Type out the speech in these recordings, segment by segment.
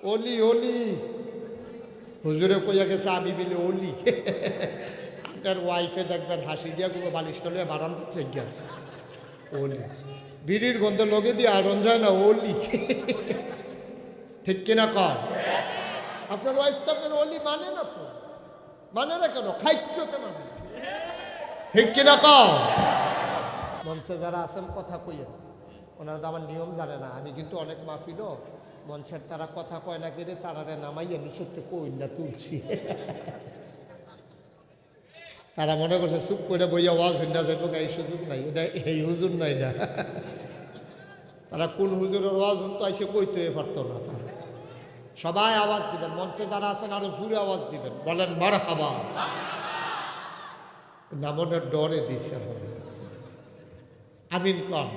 অলি অলি হুজুরে কইয়া গেছে, আমি বিলে অলি আপনার ওয়াইফে দেখবেন হাসি দিয়া কোনো বালিশ তলে বারান দিচ্ছে অলি বিড়ির গন্ধ লগে দিয়ে আড়ন যায় না অলি ঠিক কিনা কর আপনার ওয়াইফ তো আপনার অলি মানে না তো? মানে না কেন? খাইচ্ছ কেন? ঠিক কিনা কর মঞ্চে যারা আছেন কথা কইয়া ওনারা তো আমার নিয়ম জানে না। আমি কিন্তু অনেক মাহফিলও মঞ্চের তারা কথা কয় না কেড়ে তারারে নামাইয়া নিষেধতে কই না তুলছি। তারা মনে করছে, চুপ করে বইয়া ওয়াজ হইনা যাইব এই সুযোগ নাই। এটা এই হুজুর নাই না। তারা কোন হুজুরের ওয়াজ হতো আইসে কইতে পারতো না তারা। সবাই আওয়াজ দিবেন, মঞ্চে যারা আছেন আরও জুড়ে আওয়াজ দিবেন। বলেন মার হাবা নামনের ডরে দিছে। আমিন কন।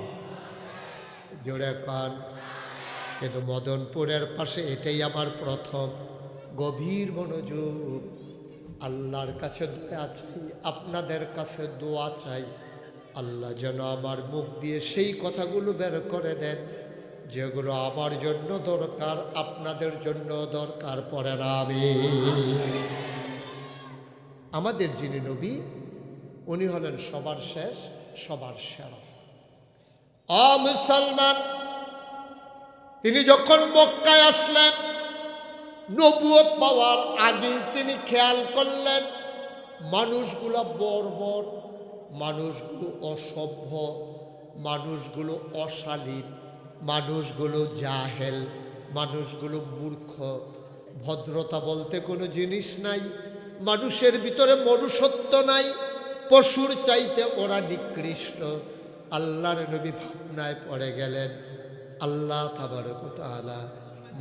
জোরে কন। কিন্তু মদনপুরের পাশে এটাই আমার প্রথম। গভীর মনোযোগ, আল্লাহর কাছে দোয়া চাই, আপনাদের কাছে দোয়া চাই। আল্লাহ যেন আমার মুখ দিয়ে সেই কথাগুলো বের করে দেন, যেগুলো আমার জন্য দরকার, আপনাদের জন্য দরকার, পড়ে না আমি। আমাদের যিনি নবী, উনি হলেন সবার শেষ, সবার সেরা। অ মুসলমান তিনি যখন মক্কায় আসলেন নবুয়ত পাওয়ার আগেই তিনি খেয়াল করলেন, মানুষগুলো বর্বর, মানুষগুলো অসভ্য, মানুষগুলো অশালীন, মানুষগুলো জাহেল, মানুষগুলো মূর্খ। ভদ্রতা বলতে কোনো জিনিস নাই, মানুষের ভিতরে মনুষ্যত্ব নাই, পশুর চাইতে ওরা নিকৃষ্ট। আল্লাহর নবী ভাবনায় পড়ে গেলেন আল্লাহ তাবারকতালা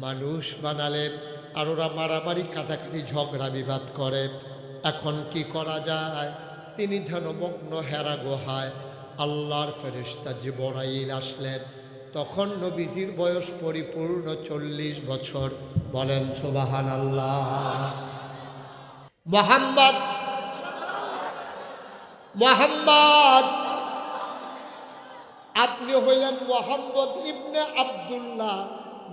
মানুষ বানালেন আর ওরা মারামারি, কাটাকাটি, ঝগড়া বিবাদ করে। এখন কি করা যায়? তিনি ধ্যানমগ্ন হেরা গোহায় আল্লাহর ফেরিস্তা জীবনাইল আসলেন। তখন নবীজির বয়স পরিপূর্ণ চল্লিশ বছর। বলেন সুবাহান আল্লাহ মোহাম্মদ মোহাম্মদ! আপনি হইলেন মোহাম্মদ ইবনে আব্দুল্লাহ,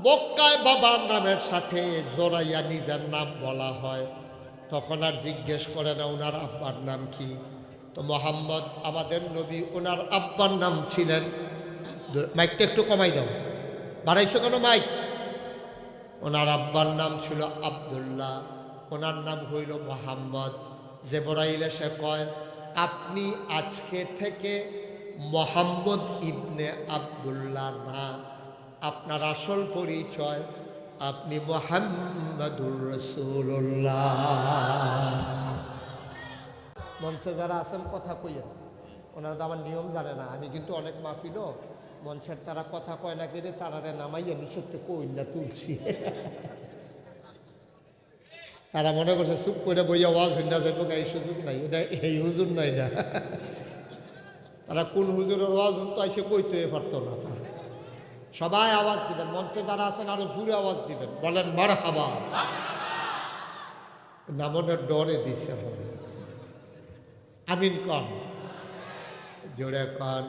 মক্কায় বাবার নামের সাথে জোরাইয়া নিজের নাম বলা হয়। তখন আর জিজ্ঞেস করে না ওনার আব্বার নাম কি। তো মোহাম্মদ, আমাদের নবী ওনার আব্বার নাম ছিলেন। মাইকটা একটু কমাই দাও। বাড়াইছো কেন মাইক? ওনার আব্বার নাম ছিল আব্দুল্লাহ ওনার নাম হইল মোহাম্মদ। জেবরাইল এসে কয়, আপনি আজকে থেকে মোহাম্মদ ইবনে আব্দুল্লাহ না। আপনার আসল পরিচয়, আপনি মোহাম্মদুর রসুল্লাহ মঞ্চে যারা আছেন, কথা কইয়া ওনারা তো আমার নিয়ম জানে না। আমি কিন্তু অনেক মাহফিলও মঞ্চের তারা কথা কয় না কেড়ে তারারে নামাইয়া নিষেধতে কই না তুলছি তারা মনে করছে, চুপ করে বইয়া ওয়াজ হইনা যাইব এই সুযোগ নাই। এটা এই হুজুর নাই না। তারা, কোন হুজুরের ওয়াজ হতো আইসে কইতে পারতো না তারা। সবাই আওয়াজ দিবেন, মঞ্চে যারা আছেন আরও জুড়ে আওয়াজ দিবেন, বলেন মার হাবা নামনের ডরে দিছে আমিন কন। জোরে কন।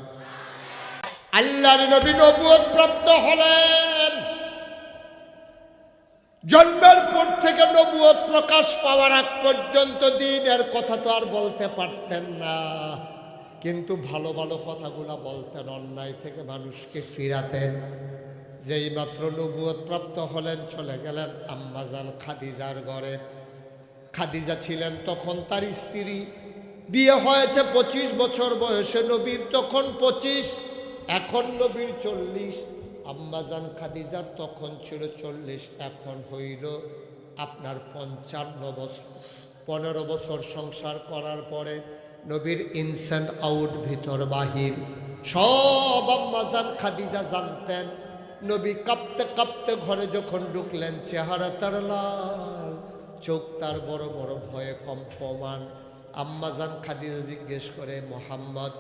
আল্লাহর নবী নবুয়ত প্রাপ্ত হলেন। জন্মের পর থেকে নবুয়ত প্রকাশ পাওয়ার আগ পর্যন্ত দিনের কথা তো আর বলতে পারতেন না। কিন্তু ভালো ভালো কথাগুলো বলতেন, অন্যায় থেকে মানুষকে ফিরাতেন। যেই মাত্র নবুয়ত প্রাপ্ত হলেন, চলে গেলেন আম্মাজান খাদিজার ঘরে। খাদিজা ছিলেন তখন তার স্ত্রী। বিয়ে হয়েছে পঁচিশ বছর বয়সে, নবীর তখন পঁচিশ, এখন নবীর চল্লিশ। আম্মাজান খাদিজার তখন ছিল চল্লিশ, এখন হইল আপনার পঞ্চান্ন বছর। পনেরো বছর সংসার করার পরে নবীর ইনসেন্ট আউট ভিতর বাহির। সব আম্মাজান খাদিজা জানতেন। নবী কাঁপতে কাঁপতে ঘরে যখন ঢুকলেন, চেহারা তার লাল, চোখ তার বড় বড় ভয়ে কম্পমান। আম্মাজান খাদিজা জিজ্ঞেস করে, মোহাম্মদ,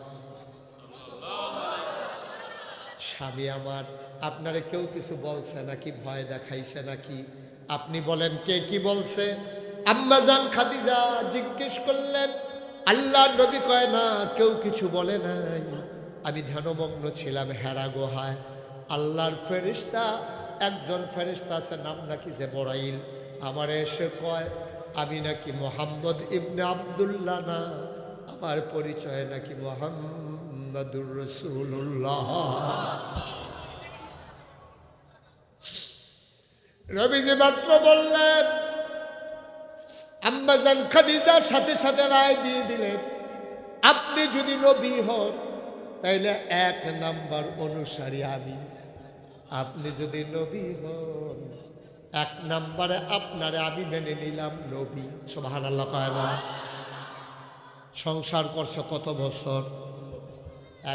স্বামী আমার, আপনারে কেউ কিছু বলছে নাকি? ভয় দেখাইছে নাকি? আপনি বলেন, কে কি বলছে? আম্মাজান খাদিজা জিজ্ঞেস করলেন আল্লাহ নবী কয়, না, কেউ কিছু বলে নাই। আমি ধ্যানমগ্ন ছিলাম, হেরা গুহায়। আল্লাহর ফেরিস্তা, একজন ফেরিস্তা আছে, নাম নাকি যে বড়াইল আমার এসে কয়, আমি নাকি মোহাম্মদ ইবনে আবদুল্লাহ না। আমার পরিচয় নাকি মোহাম্মদুর রসুল্লাহ রবিজি মাত্র বললেন আম্বাজান খাদিজার সাথে সাথে রায় দিয়ে দিলেন, আপনি যদি নবী হন, তাইলে এক নাম্বার অনুসারী আমি। আপনি যদি নবী হন, এক নাম্বারে আপনারে আমি মেনে নিলাম নবী। আল্লাহ কয় না। সংসার করছে কত বছর?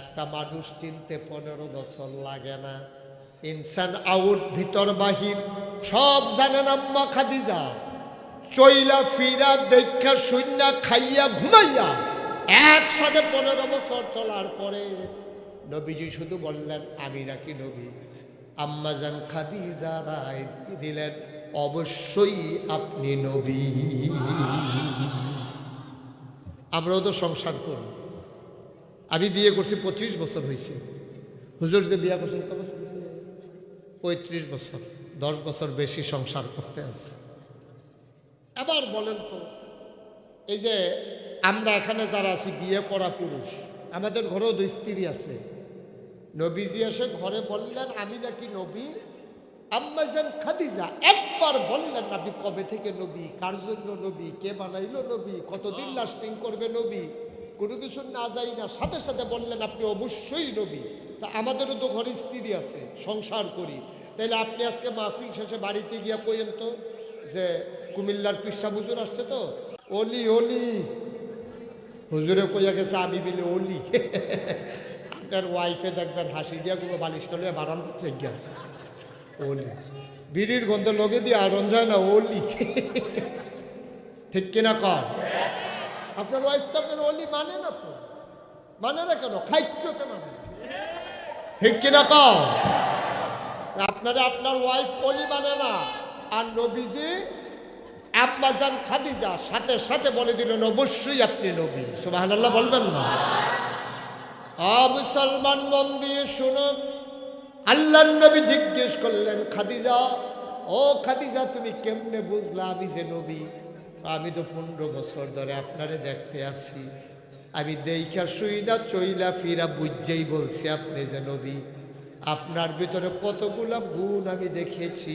একটা মানুষ চিনতে পনেরো বছর লাগে না। ইনসান আউট, ভিতর বাহির, সব জানেন আম্মা খাদিজা। চইলা ফিরা দেখা শূন্য খাইয়া ঘুমাইয়া একসাথে পনেরো বছর চলার পরে নবীজি শুধু বললেন, আমি নাকি নবী। আম্মাজান খাদিজা রায় দিলেন, অবশ্যই আপনি নবী। আমরাও তো সংসার করি। আমি বিয়ে করছি পঁচিশ বছর হয়েছে হুজুর যে বিয়ে করছেন পঁয়ত্রিশ বছর, দশ বছর বেশি সংসার করতে আছে। এবার বলেন তো এই যে আমরা এখানে যারা আছি বিয়ে করা পুরুষ আমাদের ঘরেও দুই স্ত্রী আছে। নবীজি এসে ঘরে বললেন আমি নাকি নবী? আম্মাজান খাদিজা একবার বললেন আপনি কবে থেকে নবী? কার জন্য নবী? কে বানাইলো নবী? কতদিন লাস্টিং করবে নবী? কোনো কিছু না যাই না সাথে সাথে বললেন আপনি অবশ্যই নবী। তা আমাদেরও তো ঘরে স্ত্রী আছে সংসার করি। তাইলে আপনি আজকে মাহফিল শেষে বাড়িতে গিয়া কইেন তো যে কুমিল্লার পিসা হুজুর আসছে তো। অলি অলি। হুজুরে কইয়া গেছে, আমি মিলে অলি। আপনার ওয়াইফে দেখবেন হাসি দিয়া কোনো বালিশ তলে বারান্দা চেক ওলি বিড়ির গন্ধ লগে দিয়ে আরন যায় না ওলি ঠিক কিনা কর আপনার ওয়াইফ তো আপনার ওলি মানে না তো। মানে না কেন? খাইচ্ছ কেন। ঠিক কিনা কর আপনারা আপনার ওয়াইফ অলি মানে না। আর নবীজি আব্বাজান খাদিজা সাথে সাথে বলে দিলেন অবশ্যই আপনি নবী। সুবহানাল্লাহ বলবেন না। মুসলমান মন দিয়ে শুনুন আল্লাহ নবী জিজ্ঞেস করলেন, খাদিজা, ও খাদিজা, তুমি কেমনে বুঝলা আমি যে নবী? আমি তো পনেরো বছর ধরে আপনারে দেখতে আসি আমি দেইখা শুই না, চইলা ফিরা বুঝছেই বলছি আপনি যে নবী। আপনার ভিতরে কতগুলা গুণ আমি দেখেছি।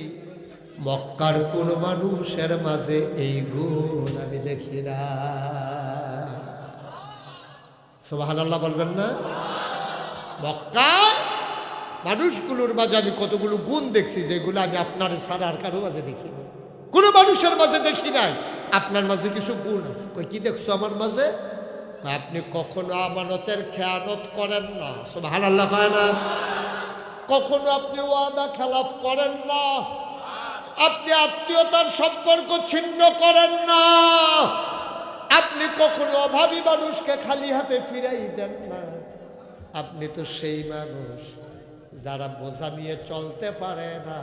মক্কার কোন মানুষের মাঝে এই গুণ আমি দেখি না। আল্লাহ বলবেন না? মক্কা মানুষগুলোর মাঝে আমি কতগুলো গুণ দেখছি যেগুলো আমি আপনার ছাড়া আর কারও মাঝে দেখি কোনো মানুষের মাঝে দেখি নাই। আপনার মাঝে কিছু গুণ আছে। কি দেখছ আমার মাঝে? আপনি কখনো আমানতের খেয়ানত করেন না। হালাল্লাহ হয় না। কখনো আপনি ওয়াদা খেলাফ করেন না। আপনি আত্মীয়তার সম্পর্ক ছিন্ন করেন না। আপনি কখনো অভাবী মানুষকে খালি হাতে ফিরাই দেন না। আপনি তো সেই মানুষ যারা বোঝা নিয়ে চলতে পারে না।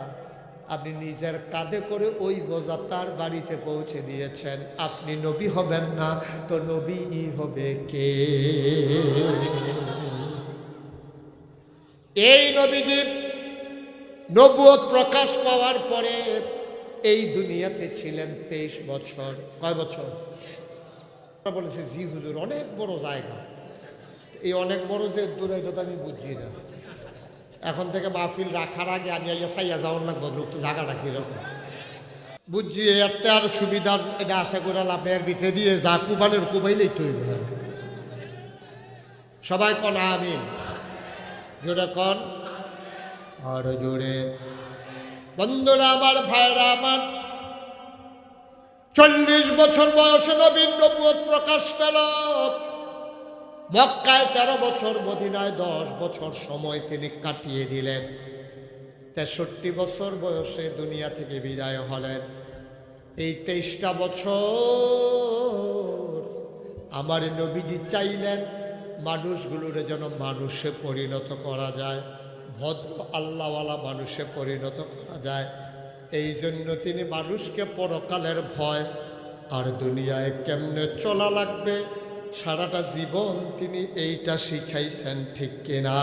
আপনি নিজের কাঁধে করে ওই বোঝা তার বাড়িতে পৌঁছে দিয়েছেন। আপনি নবী হবেন না, তো নবী হবে কে? এই নবীজির নবুয়ত প্রকাশ পাওয়ার পরে এই দুনিয়াতে ছিলেন তেইশ বছর। কয় বছর? বলেছে, জি হুজুর, অনেক বড় জায়গা। এই অনেক বড় যে দূরে, এটা তো আমি বুঝি না। এখন থেকে মাহফিল রাখার আগে আমি আইয়া সাইয়া যাওয়ার লাগবো, লোক তো জায়গাটা কীরকম? বুঝছি এতে আর সুবিধার, এটা আশা করে লাভের ভিতরে দিয়ে যা কুবানের কুবাইলেই তৈরি হয় সবাই কন, আমিন। জোরে কন। আর জোরে বন্ধুরা আমার ভাইরা আমার, চল্লিশ বছর বয়সে নবীন নবুয়ত প্রকাশ পেল। মক্কায় তেরো বছর, মদিনায় দশ বছর সময় তিনি কাটিয়ে দিলেন। তেষট্টি বছর বয়সে দুনিয়া থেকে বিদায় হলেন। এই তেইশটা বছর আমার নবীজি চাইলেন মানুষগুলোরে যেন মানুষে পরিণত করা যায়। ভদ্র আল্লাহওয়ালা মানুষে পরিণত করা যায়। এই জন্য তিনি মানুষকে পরকালের ভয় আর দুনিয়ায় কেমনে চলা লাগবে, সারাটা জীবন তিনি এইটা শিখাইছেন, ঠিক কিনা?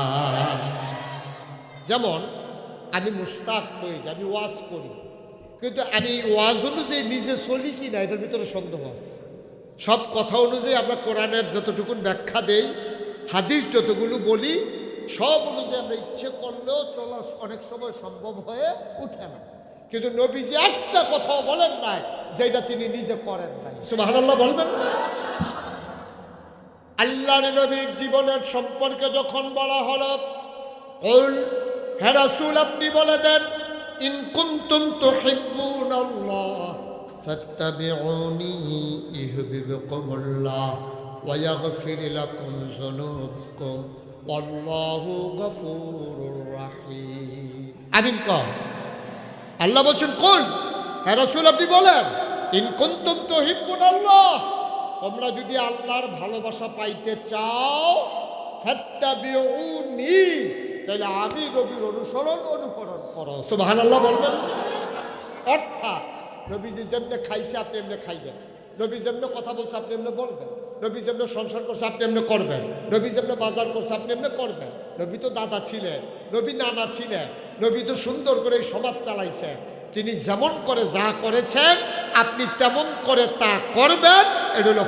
যেমন, আমি মুস্তাক হয়েছি আমি ওয়াজ করি। কিন্তু আমি ওয়াজ অনুযায়ী নিজে চলি কি না এটার ভিতরে সন্দেহ আছে। সব কথা অনুযায়ী আমরা কোরআনের যতটুকুন ব্যাখ্যা দেই, হাদিস যতগুলো বলি সব অনুযায়ী আমরা ইচ্ছে করলেও চলা অনেক সময় সম্ভব হয়ে উঠে না। কিন্তু নবীজি একটা কথাও বলেন নাই, যেটা তিনি নিজে করেন নাই। সুবহানাল্লাহ বলবেন? না আল্লাহর নবীর জীবনের সম্পর্কে যখন বলা হলো, কুল, হে রাসূল, আপনি বলে দেন, ইন কুনতুম তুহিব্বুনাল্লাহ, ফাত্তাবিউনি ইউহিব্বুকুমুল্লাহ ওয়া ইয়াগফির লাকুম যুনুবাকুম। ওয়াল্লাহু গফুরুর রাহিম আমিন কম। আল্লাহ বলছেন কোন হ্যাঁ রাসূল, আপনি বলেন, ইন কুনতুম তুহিব্বুনাল্লাহ তোমরা যদি আল্লাহর ভালোবাসা পাইতে চাও, ফাত্তাবিউনি, তাহলে আমি নবীর অনুসরণ অনুকরণ করো। সুবহানাল্লাহ বলবেন। অর্থাৎ নবীজি যেমনে খাইছে, আপনি এমনি খাইবেন। নবী যেমনে কথা বলছে, আপনি এমনি বলবেন। নবী যেমনে সংসার করছে, আপনি এমনি করবেন। নবী যেমনে বাজার করছে, আপনি এমনি করবেন। নবী তো দাদা ছিলেন, নবী নানা ছিলেন, নবী তো সুন্দর করে সমাজ চালাইছেন তিনি যেমন করে যা করেছেন, আপনি তেমন করে তা করবেন। এটা হলো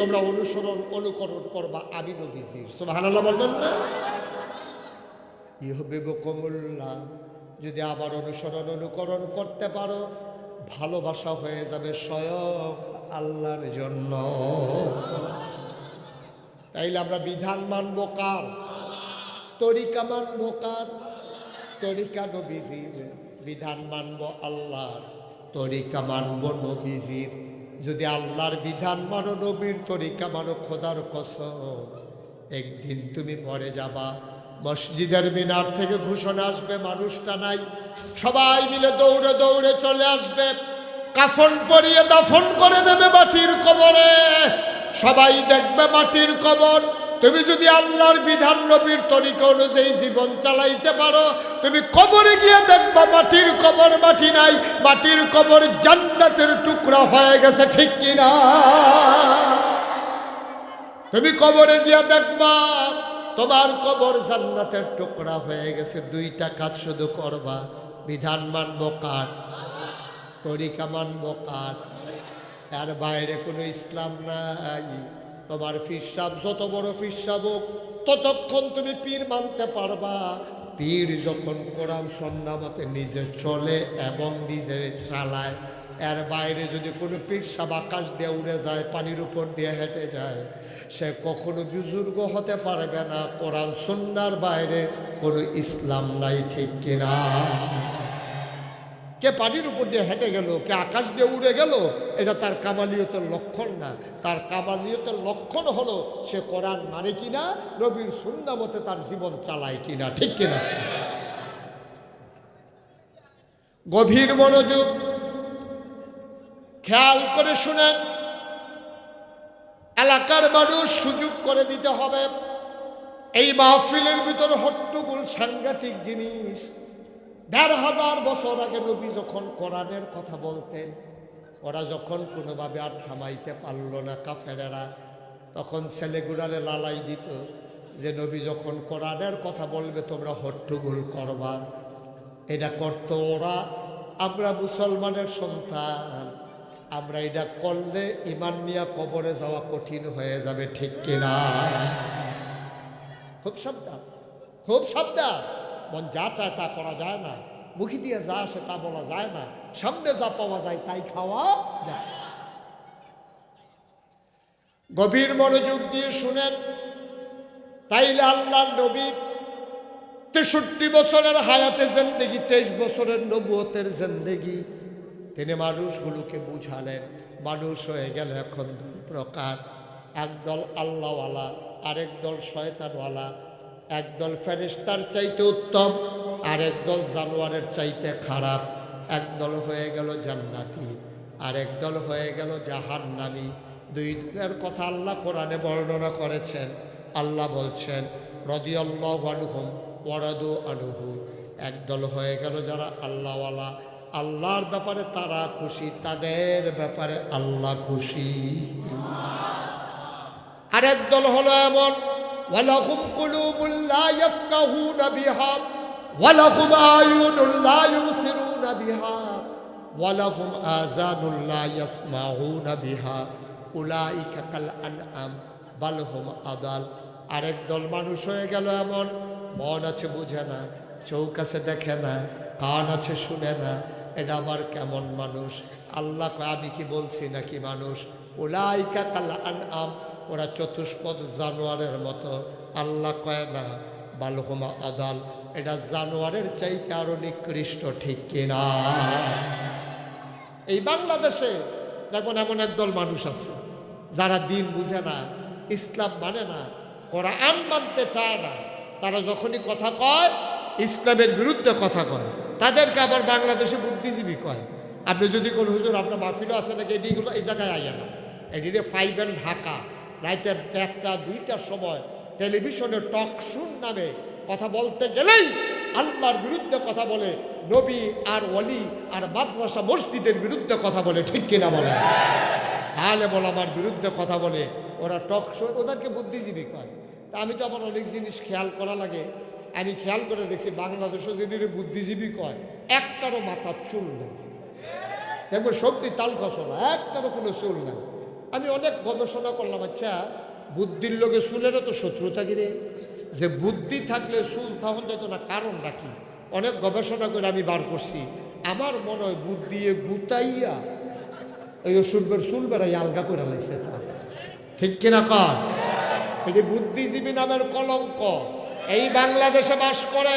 তোমরা অনুসরণ, অনুকরণ করবা আমি নবীজির। সুবহানাল্লাহ বলবেন না? ইহবিবকুমুল্লাহ, যদি আবার অনুসরণ, অনুকরণ করতে পারো, ভালোবাসা হয়ে যাবে স্বয়ং। আল্লাহর জন্য। তাইলে আমরা বিধান মানবো কার? তরিকা মানবো কার? তরিকা নবীজির। বিধান মানবো আল্লাহর। তরিকা মানবো নবীজির। যদি আল্লাহর বিধান মানো নবীর, তরিকা মানো খোদার কসম। একদিন তুমি মরে যাবা। মসজিদের মিনার থেকে ঘোষণা আসবে, মানুষটা নাই। সবাই মিলে দৌড়ে দৌড়ে চলে আসবে। কাফন পরিয়ে দাফন করে দেবে মাটির কবরে। সবাই দেখবে মাটির কবর। তুমি যদি আল্লাহর বিধান নবীর তরিকা অনুযায়ী জীবন চালাইতে পারো, তুমি কবরে গিয়ে দেখবা মাটির কবর, মাটি নাই। মাটির কবর জান্নাতের টুকরা হয়ে গেছে, ঠিক কিনা তুমি কবরে গিয়ে দেখবা, তোমার কবর জান্নাতের টুকরা হয়ে গেছে। দুইটা কাজ শুধু করবা, বিধান মানব কার? তরিকা মানব তার বাইরে কোনো ইসলাম নাই। তোমার ফিরসাব, যত বড় ফিরসাব হোক, ততক্ষণ তুমি পীর মানতে পারবা। পীর যখন কোরআন সন্নামতে নিজে চলে এবং নিজের চালায় এর বাইরে যদি কোনো পীর সাব আকাশ দিয়ে উড়ে যায়, পানির উপর দিয়ে হেঁটে যায়, সে কখনো বুজুর্গ হতে পারবে না। কোরআন সন্ন্যার বাইরে কোনো ইসলাম নাই, ঠিক কিনা? কে পানির উপর দিয়ে হেঁটে গেল, কে আকাশ দিয়ে উড়ে গেল, এটা তার কামালিয়তের লক্ষণ না। তার কামালিয়তের লক্ষণ হলো, সে কোরআন মানে কিনা, নবীর সুন্না মতে তার জীবন চালায় কিনা, ঠিক কিনা? গভীর মনোযোগ, খেয়াল করে শুনেন। এলাকার মানুষ সুযোগ করে দিতে হবে। এই মাহফিলের ভিতর হট্টগোল সাংঘাতিক জিনিস। দেড় হাজার বছর আগে নবী যখন কোরআনের কথা বলতেন, ওরা যখন কোনোভাবে আর থামাইতে পারল না কাফেরেরা, তখন ছেলেগুলারে লালাই দিত যে, নবী যখন কোরআনের কথা বলবে, তোমরা হট্টগোল করবা। এটা করতো ওরা। আমরা মুসলমানের সন্তান। আমরা এটা করলে ইমান নিয়া কবরে যাওয়া কঠিন হয়ে যাবে, ঠিক কিনা? খুব সাবধান। খুব সাবধান। মন যা চায় তা করা যায় না। মুখি দিয়ে যা আসে তা বলা যায় না। সামনে যা পাওয়া যায় তাই খাওয়া যায়। গভীর মনোযোগ দিয়ে শুনেন, তাইলে আল্লাহ নবী তেষট্টি বছরের হায়াতে জেন্দেগি, তেইশ বছরের নবুয়তের জেন্দেগি। তিনি মানুষগুলোকে বুঝালেন, মানুষ হয়ে গেল এখন দুই প্রকার। একদল আল্লাহওয়ালা, আরেক দল শয়তানওয়ালা। একদল ফেরিস্তার চাইতে উত্তম আর একদল জানোয়ারের চাইতে খারাপ। একদল হয়ে গেল জান্নাতি আর একদল হয়ে গেল জাহান্নামি। দুই দলের কথা আল্লাহ কোরআনে বর্ণনা করেছেন। আল্লাহ বলছেন, রদিয়াল্লাহ আনুহম ওয়ারাদু আনুহু। একদল হয়ে গেল যারা আল্লাহওয়ালা। আল্লাহর ব্যাপারে তারা খুশি, তাদের ব্যাপারে আল্লাহ খুশি। আরেক দল হলো এমন কুলুবুল লা ইয়াফকাহুনা বিহা ওয়ালাহুম আয়ুনুল লা ইউবসিরুনা বিহা ওয়ালাহুম আযানুল লা ইয়াসমাউনা বিহা উলাইকা কাল আনআম বাল হুম আদাল আরেক দল মানুষ হয়ে গেল এমন, মন আছে বুঝে না চৌক আছে দেখে না, কান আছে শুনে না, এটা আবার কেমন মানুষ? আল্লাহ আমি কি বলছি নাকি মানুষ? উলাইকা কাল আনআম ওরা চতুষ্পদ জানোয়ারের মতো। আল্লাহ কয়, না, বালহুমা আদাল, এটা জানোয়ারের চাইতে আরও নিকৃষ্ট, ঠিক কিনা এই বাংলাদেশে দেখুন, এমন একদল মানুষ আছে, যারা দিন বুঝে না, ইসলাম মানে না, কোরআন মানতে চায় না। তারা যখনই কথা কয়, ইসলামের বিরুদ্ধে কথা কয়। তাদেরকে আবার বাংলাদেশে বুদ্ধিজীবী কয়। আপনি যদি কোন হুজুর, আপনার মাহফিলও আছে নাকি? এটিগুলো এই জায়গায় আইয়া না। এটিরে ফাইভ অ্যান্ড ঢাকা। রাইতে একটা, দুইটার সময় টেলিভিশনে টক শুন নামে কথা বলতে গেলেই আল্লাহর বিরুদ্ধে কথা বলে, নবী আর ওলি আর মাদ্রাসা মসজিদের বিরুদ্ধে কথা বলে, ঠিক কিনা বলে? আলে আমার বিরুদ্ধে কথা বলে, ওরা টক শো ওদেরকে বুদ্ধিজীবী কয়। তা আমি তো আমার অনেক জিনিস খেয়াল করা লাগে। আমি খেয়াল করে দেখছি বাংলাদেশও যদি বুদ্ধিজীবী কয়, একটারও মাথার চুল নেই। দেখব সত্যি তাল খসলা একটারও কোনো চুল নাই। আমি অনেক গবেষণা করলাম আচ্ছা বুদ্ধির লোকে চুলেরও তো শত্রুতা গিরে যে বুদ্ধি থাকলে চুল তখন যেত না কারণ রাখি অনেক গবেষণা করে আমি বার করছি। আমার মনে হয় বুদ্ধি গুতাইয়া এই ওষুধের চুল বেড়াই আলগা করে লাইছে। ঠিক কিনা কর এটি বুদ্ধিজীবী নামের কলঙ্ক। এই বাংলাদেশে বাস করে,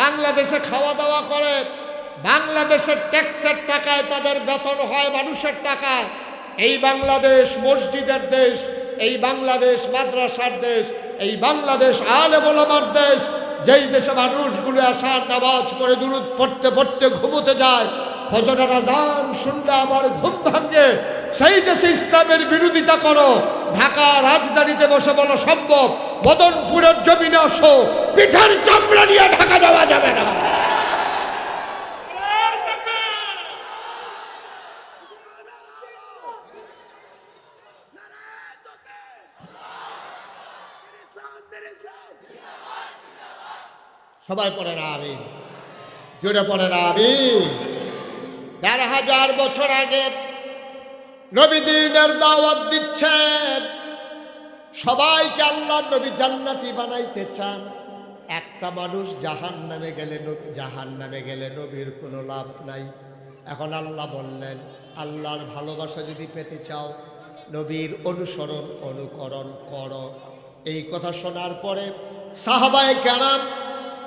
বাংলাদেশে খাওয়া দাওয়া করে, বাংলাদেশের ট্যাক্সের টাকায় তাদের বেতন হয় মানুষের টাকায়। এই বাংলাদেশ মসজিদের দেশ, এই বাংলাদেশ মাদ্রাসার দেশ, এই বাংলাদেশ আলে বলামার দেশ, যেই দেশে মানুষগুলো আসার নামাজ করে দূরত পড়তে পড়তে ঘুমোতে যায়, ফজরের আজান শুনলে আমার ঘুম ভাঙছে সেই দেশে ইসলামের বিরোধিতা করো ঢাকা রাজধানীতে বসে বলা সম্ভব, মদনপুরের জমিনে আসো, পিঠার চামড়া নিয়ে ঢাকা দেওয়া যাবে না। সবাই পড়ে না আমি জোরে পড়ে না আমি দেড় হাজার বছর আগে নবী দিনের দাওয়াত দিচ্ছেন। সবাইকে আল্লাহ নবী জান্নাতি বানাইতে চান। একটা মানুষ জাহান নামে গেলে জাহান নামে গেলে নবীর কোনো লাভ নাই। এখন আল্লাহ বললেন, আল্লাহর ভালোবাসা যদি পেতে চাও, নবীর অনুসরণ, অনুকরণ কর। এই কথা শোনার পরে সাহাবায় কেরাম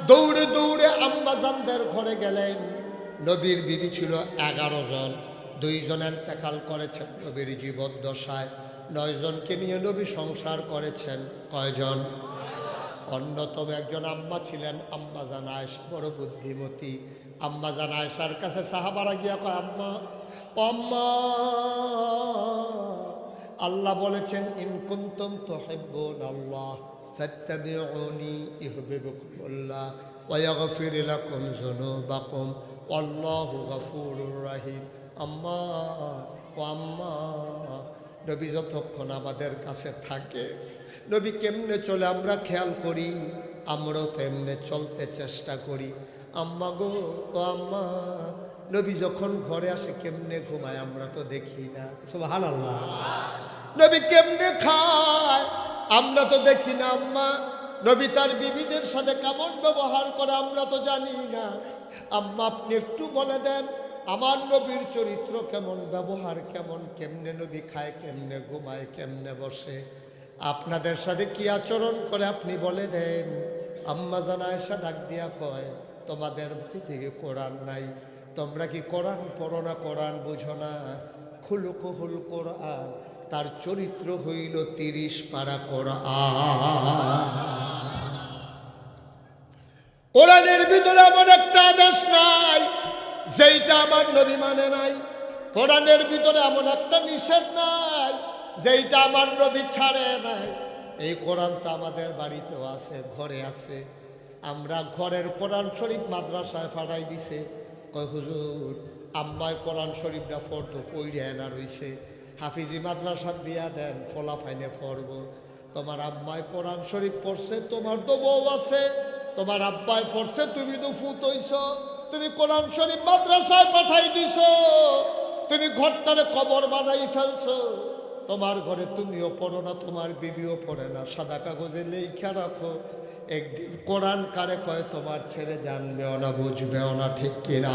দৌড়ে দৌড়ে আম্মাজানদের ঘরে গেলেন। নবীর বিবি ছিল এগারো জন। দুইজন এন্তেকাল করেছেন নবীর জীবদ্দশায়। নয়জনকে নিয়ে নবী সংসার করেছেন। কয়জন? অন্যতম একজন আম্মা ছিলেন আম্মা জান আয়েশা, বড় বুদ্ধিমতী। আম্মা জান আয়েশার কাছে সাহাবারা গিয়া কয়, আম্মা আম্মা, আল্লাহ বলেছেন, ইন তো তুহিব্বুন আল্লাহ ফাত্তাবিউনি ইউহিব্বুকুমুল্লাহ ওয়া ইয়াগফির লাকুম যুনুবাকুম আল্লাহু গফুরুর রহিম আম্মা ও আম্মা নবী যতক্ষণ আমাদের কাছে থাকে নবী কেমনে চলে আমরা খেয়াল করি আমরাও তেমনে চলতে চেষ্টা করি। আম্মা গো ও আম্মা নবী যখন ঘরে আসে কেমনে ঘুমায় আমরা তো দেখি না। সুবহান আল্লাহ নবী কেমনে খায় আমরা তো দেখি না, আম্মা। নবী তার বিবিদের সাথে কেমন ব্যবহার করে আমরা তো জানি না। আম্মা, আপনি একটু বলে দেন, আমার নবীর চরিত্র কেমন, ব্যবহার কেমন, কেমনে নবী খায়, কেমনে ঘুমায়, কেমনে বসে? আপনাদের সাথে কি আচরণ করে আপনি বলে দেন? আম্মা জানা এসা ডাক দিয়া কয়, তোমাদের বাড়ি থেকে কোরআন নাই। তোমরা কি কোরআন পড়ো না, কোরআন বুঝো না? খুলুকুহুল কোরআন। তার চরিত্র হইল তিরিশ পারা কোরআন। কোরআনের ভিতরে এমন একটা আদেশ নাই, যেইটা আমার নবী মানে নাই। কোরআনের ভিতরে এমন একটা নিষেধ নাই, যেইটা আমার নবী ছাড়ে নাই। এই কোরআন তো আমাদের বাড়িতেও আছে, ঘরে আছে। আমরা ঘরের কোরআন শরীফ মাদ্রাসায় ফাটাই দিছে। কয়, হুজুর, আম্মায় কোরআন শরীফটা ফর্দ ফইরে না রইছে। হাফিজি মাদ্রাসা দিয়া দেন, ফলা ফাইনে ফরব তোমার আম্মায় কোরআন শরীফ পড়ছে, তোমার তো বউ আছে। তোমার আব্বায় পড়ছে, তুমি তো ফুত হইছ। তুমি কোরআন শরীফ মাদ্রাসায় পাঠাই দিছ। তুমি ঘরটারে কবর বানাই ফেলছো। তোমার ঘরে তুমিও পড়ো না, তোমার বিবিও পড়ে না। সাদা কাগজে লেখা রাখো। একদিন কোরআন কারে কয়, তোমার ছেলে জানবেও না, বুঝবেও না, ঠিক কিনা?